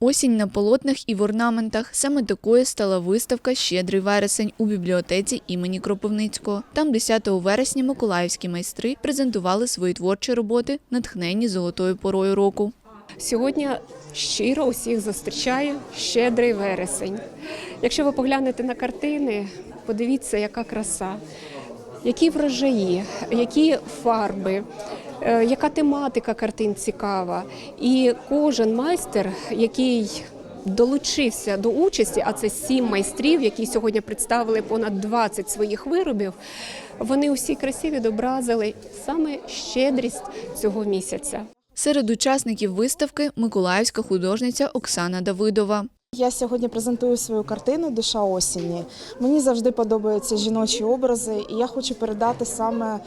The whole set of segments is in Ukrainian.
Осінь на полотнах і в орнаментах. Саме такою стала виставка Щедрий вересень у бібліотеці імені Кропивницького. Там 10 вересня миколаївські майстри презентували свої творчі роботи, натхнені золотою порою року. Сьогодні щиро усіх зустрічає щедрий вересень. Якщо ви поглянете на картини, подивіться, яка краса, які врожаї, які фарби, е, яка тематика картин цікава. І кожен майстер, який долучився до участі, а це сім майстрів, які сьогодні представили понад 20 своїх виробів. Вони усі красиві відобразили саме щедрість цього місяця. Серед учасників виставки миколаївська художниця Оксана Давидова. Я сьогодні презентую свою картину Душа осені. Мені завжди подобаються жіночі образи, і я хочу передати саме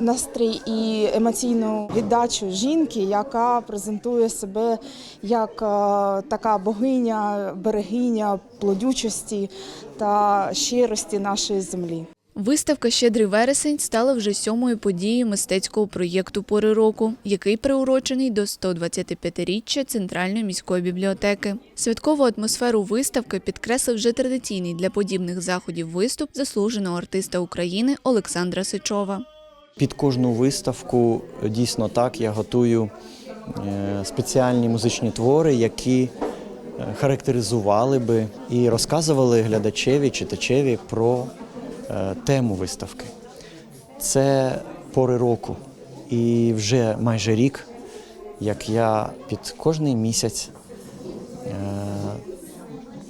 настрій і емоційну віддачу жінки, яка презентує себе як така богиня, берегиня плодючості та щирості нашої землі. Виставка Щедрий вересень стала вже сьомою подією мистецького проєкту Пори року, який приурочений до 125-річчя Центральної міської бібліотеки. Святкову атмосферу виставки підкреслив вже традиційний для подібних заходів виступ заслуженого артиста України Олександра Сичова. Під кожну виставку дійсно так я готую е, спеціальні музичні твори, які е, характеризували би і розказували глядачеві, читачеві про тему виставки. Це пори року. І вже майже рік, як я під кожний місяць е,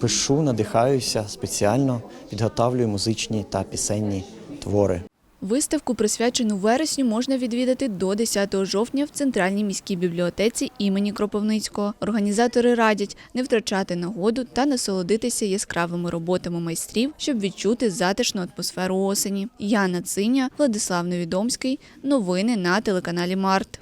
пишу, надихаюся спеціально, підготавлюю музичні та пісенні твори. Виставку, присвячену вересню, можна відвідати до 10 жовтня в Центральній міській бібліотеці імені Кропивницького. Організатори радять не втрачати нагоду та насолодитися яскравими роботами майстрів, щоб відчути затишну атмосферу осені. Яна Циня, Владислав Невідомський. Новини на телеканалі Март.